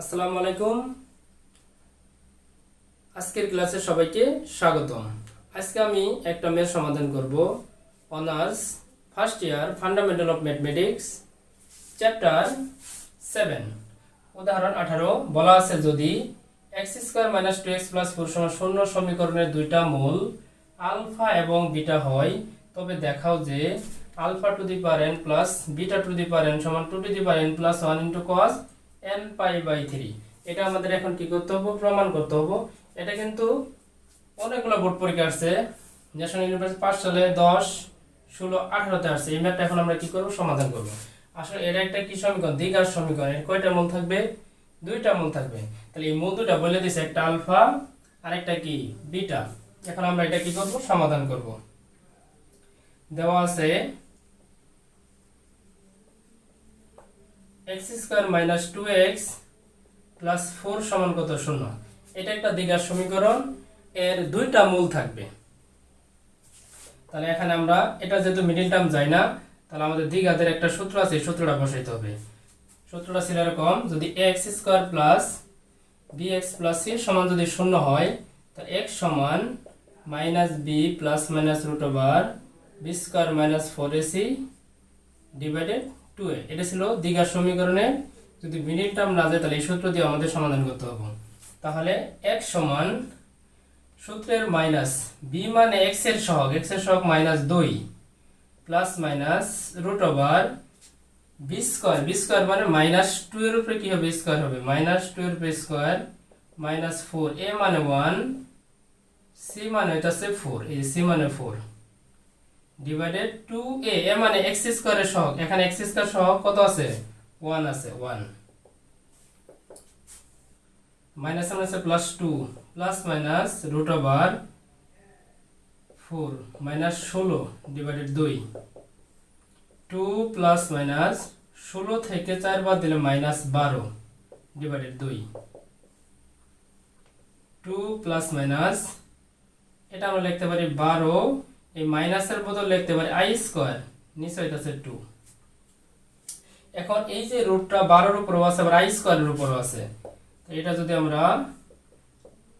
আসসালামু আলাইকুম। আজকের ক্লাসে সবাইকে স্বাগতম। আজকে আমি একটা মেয়ের সমাধান করব। Honours first year fundamental of mathematics chapter seven উদাহরণ আঠারো, বলা আছে যদি x square minus two x plus four সমান শূন্য সমীকরণের দুইটা মূল আলফা এবং বিটা হয়, তবে দেখাও যে alpha to the power n plus beta to the power n সমান two to the power n plus one into cos n pi by three. এটা আমাদের এখন কি করতে হবে? প্রমাণ করতে হবে। এটা কিন্তু অনেকগুলো বোর্ড পরীক্ষা আসছে। ন্যাশনাল ইউনিভার্সিটি পাঁচ সালে দশ, ষোলো, আঠারোতে আসছে। এই ম্যাথটা এখন আমরা কি করব? সমাধান করব। আসলে এটা একটা কি সমীকরণ? দ্বিঘাত সমীকরণ। এর কয়টা মূল থাকবে? দুইটা মূল থাকবে। তাহলে এই মূল দুটা বলে দিছে একটা আলফা আর একটা কি? বিটা। এখন আমরা এটা কি করব? সমাধান করব। দেওয়া আছে x square minus two x plus four সমান কত? শূন্য। এটা একটা দ্বিঘাত সমীকরণ। এর দুইটা মূল থাকবে। তাহলে এখানে আমরা, এটা যেহেতু মিডিল টার্ম যাই না, তাহলে আমাদের দ্বিঘাতের একটা সূত্র আছে সূত্রটা বসাইতে হবে। সূত্রটা ছিল এরকম, যদি x square plus b x plus c সমান যদি শূন্য হয়, তাহলে এক্স সমান minus b plus minus root over b square minus four a c divided two a এটা ছিল দ্বিঘাত সমীকরণে যদি মিনিট টার্ম না যায় তাহলে এই সূত্র দিয়ে আমাদের সমাধান করতে হবে। তাহলে x সমান সূত্রের মাইনাস বি মানে এক্সের সহগ এক্সের সহগ মাইনাস দুই plus minus root over b square b square মানে মাইনাস টু এর উপরে কি হবে? স্কোয়ার হবে। মাইনাস টু এর উপরে স্কোয়ার মাইনাস ফোর এ মানে ওয়ান সি মানে হইতাছে ফোর এই সি মানে four divided two a a মানে এক্স স্কোয়ারের সহগ। এখানে এক্স স্কোয়ার সহগ কত আছে? ওয়ান আছে ওয়ান মাইনাস আছে plus two plus minus root over four minus ষোলো ডিভাইডেড দুই। টু প্লাস মাইনাস ষোলো থেকে চার বাদ দিলে মাইনাস বারো ডিভাইডেড দুই। টু প্লাস মাইনাস এটা আমরা লিখতে পারি বারো এই মাইনাসের বদল লিখতে পারি আই স্কোয়ার নিচে হইতাছে টু এখন এই যে রুটটা বারোর উপরও আছে, আবার আই স্কোয়ারের উপরও আছে। তো এটা যদি আমরা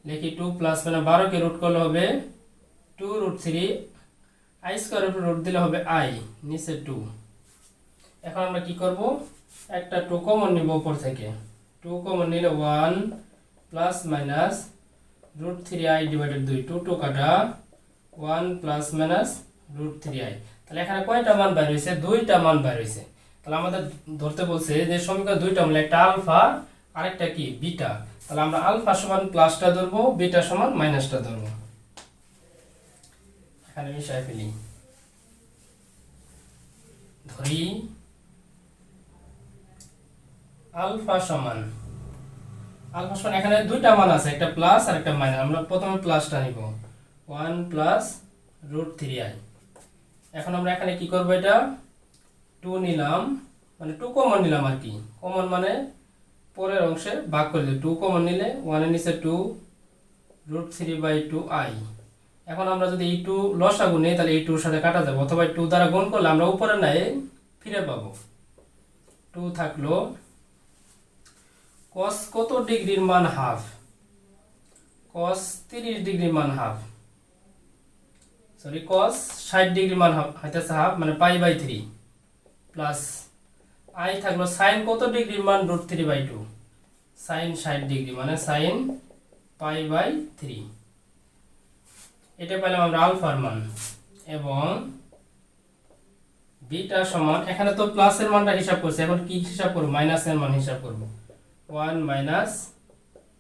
লিখি টু প্লাস মানে বারোকে রুট করলে হবে টু রুট থ্রি আই স্কোয়ারের উপর রুট দিলে হবে আই নিচে টু এখন আমরা কি করব? একটা টু কমন নিব উপর থেকে। টু কমন নিলে one plus minus root three i divided দুই টু টু কাটা one plus minus root three i. তাহলে এখানে কয়টা মান বের হয়েছে? দুইটা মান বের হয়েছে। তাহলে আমাদের ধরতে বলছে যে সমীকরণ দুইটা মানে একটা আলফা, আরেকটা কি? বিটা। তাহলে আমরা আলফা সমান প্লাসটা ধরবো, বিটা সমান মাইনাসটা ধরবো। এখানে মিশাই ফেলি। ধরি। আলফা সমান। আলফা সমান, এখানে দুইটা মান আছে, একটা প্লাস আর একটা মাইনাস। আমরা প্রথমে প্লাসটা নিব। One plus root three i. এখন আমরা এখানে কি করব এটা? টু নিলাম মানে টু কমন নিলাম আর কি। কমন মানে পরের অংশে ভাগ করে দিই। টু কমন নিলে ওয়ানের নিচে two root three by two i. এখন আমরা যদি এই টু লসাগু নিই, তাহলে এই টুর সাথে কাটা যাবে। অথবা টু দ্বারা গুণ করলে আমরা উপরে নাই ফিরে পাবো। টু থাকল কস কত ডিগ্রির মান হাফ? কস তিরিশ ডিগ্রির মান হাফ। সরি কস ষাট ডিগ্রি মান হইতেছে হাফ মানে pi by three plus i থাকল সাইন কত ডিগ্রির মান root three by two sine ষাট ডিগ্রি মানে সাইন পাই বাই থ্রি এটা পেলাম আমরা আলফার মান এবং বিটা সমান, এখানে তো প্লাসের মানটা হিসাব করছে, এখন কি হিসাব করব? মাইনাসের মান হিসাব করব। One minus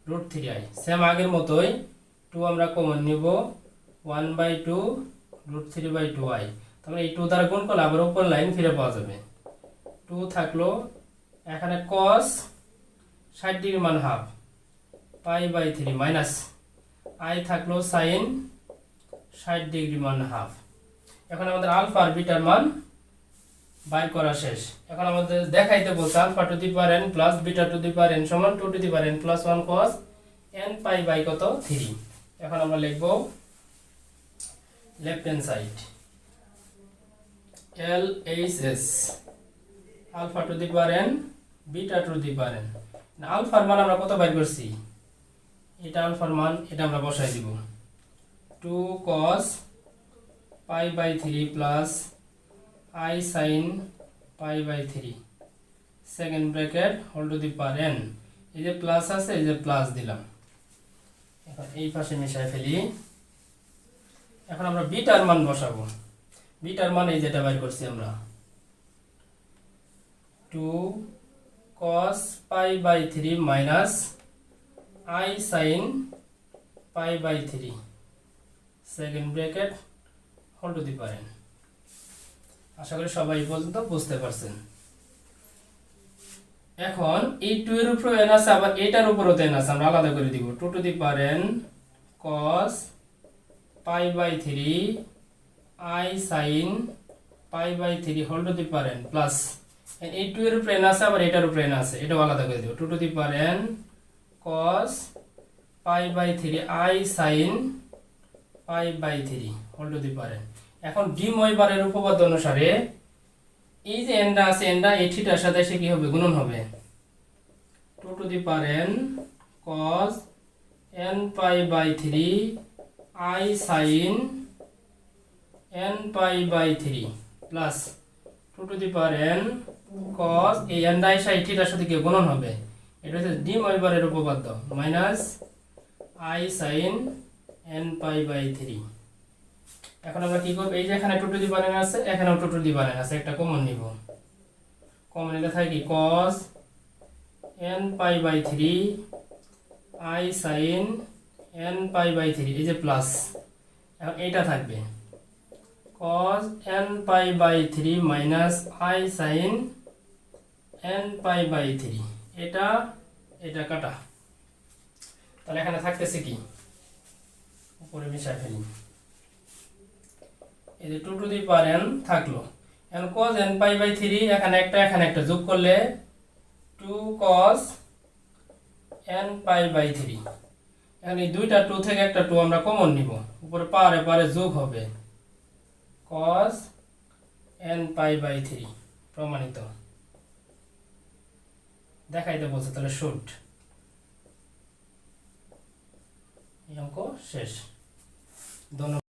root three i same আগের মতোই টু আমরা কমন নিব। One by two root three by two i. তাহলে এই টু দ্বারা গুণ করলে আবার উপর লাইন ফিরে পাওয়া যাবে। টু থাকল এখানে কস ষাট ডিগ্রি মান half, pi by three minus i থাকল সাইন ষাট ডিগ্রি মান হাফ। এখন আমাদের আলফা আর বিটার মান বাইর করা শেষ। এখন আমাদের দেখাইতে বলছে alpha to the power n plus beta to the power n সমান two to the power n plus one cos n pi by কত? থ্রি এখন আমরা লিখব left hand side. LHS alpha to the power n, beta to the power n. আলফার মান আমরা কত বাইর করছি? এটা আলফার মান, এটা আমরা বসাই দিব। Two cos pi by three plus i sine pi by three second bracket whole to the power n এই যে প্লাস আছে, এই যে প্লাস দিলাম। এখন এই পাশে মিশাই ফেলি। এখন আমরা বিটার মান বসাবো। বিটার মান এই যেটা বাইর করছি আমরা। Two cos pi by three minus i sine pi by three second bracket whole to the power n আশা করি সবাই পর্যন্ত বুঝতে পারছেন। এখন এই টু এর উপর এন আছে, আবার এটার উপরও তো এন আছে, আমরা আলাদা করে দিব। Two to the power n cos pi by three, i sine, pi by three whole to the power n plus এই টু এর উপরে আছে, আবার এটার উপরে আছে, এটাও আলাদা করে দিব। Two to the power n cos pi by three, i sine, pi by three whole to the power n. এখন ডিম ওয়েবারের উপপাদ্য অনুসারে এই যে এনটা আছে এনটা এই থিটার সাথে এসে কি হবে? গুণন হবে। Two to the power n cos n pi by three i sine n pi by three plus two to the power n cos এই এনটা এসে এই থিটার সাথে কি গুণন হবে? এটা হচ্ছে ডিম ওয়েবারের উপপাদ্য minus i sine n pi by three এখন আমরা কি করব? এই যে এখানে টু টু দি বানান আছে, এখানেও টু টু দি বানান আছে, একটা কমন নিব। কমন নিলে থাকে cos n pi by three i sine n pi by three এই যে প্লাস এখন এইটা থাকবে। cos n pi by three minus i sine n pi by three এটা এটা কাটা। তাহলে এখানে থাকতেছে কি? উপরে মিশাই ফেলি। এই যে two to the power n থাকল। এখন cos n pi by three এখানে একটা এখানে একটা যোগ করলে two cos n pi by three এখন এই দুইটা টু থেকে একটা টু আমরা কমন নিব। উপরে পারে পারে যোগ হবে। Cos n pi by three প্রমাণিত। দেখাইতে বলছে তাহলে শুট এই অঙ্ক শেষ। ধন্যবাদ।